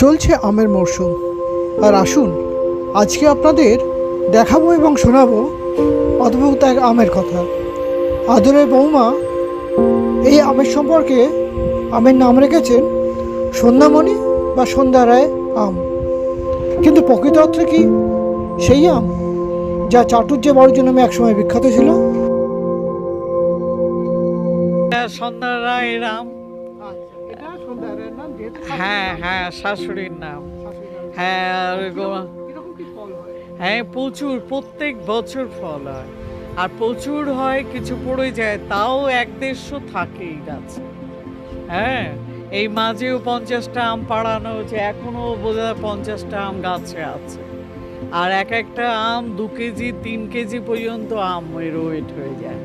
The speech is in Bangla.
চলছে আমের মরশুম। আর আসুন, আজকে আপনাদের দেখাবো এবং শোনাবো অদ্ভুত এক আমের কথা। আদরের বৌমা এই আমের সম্পর্কে আমের নাম রেখেছেন সন্ধ্যামণি বা সন্ধ্যা রায় আম। কিন্তু প্রকৃত অর্থে কি সেই আম যা চাটুর্যে বড়জন নামে একসময় বিখ্যাত ছিল? সন্ধ্যা রায় রাম। হ্যাঁ হ্যাঁ শাশুড়ির নাম। হ্যাঁ হ্যাঁ? প্রচুর প্রত্যেক বছর ফল হয়। আর প্রচুর হয় কিছু পড়ে যায় তাও এক দেড়শো থাকেই গাছে। হ্যাঁ এই মাঝেও পঞ্চাশটা আম পাড়ানো হয়েছে এখনও বোধ হয় পঞ্চাশটা আম গাছে আছে। আর এক একটা আম দু কেজি তিন কেজি পর্যন্ত আম ওয়েট হয়ে যায়।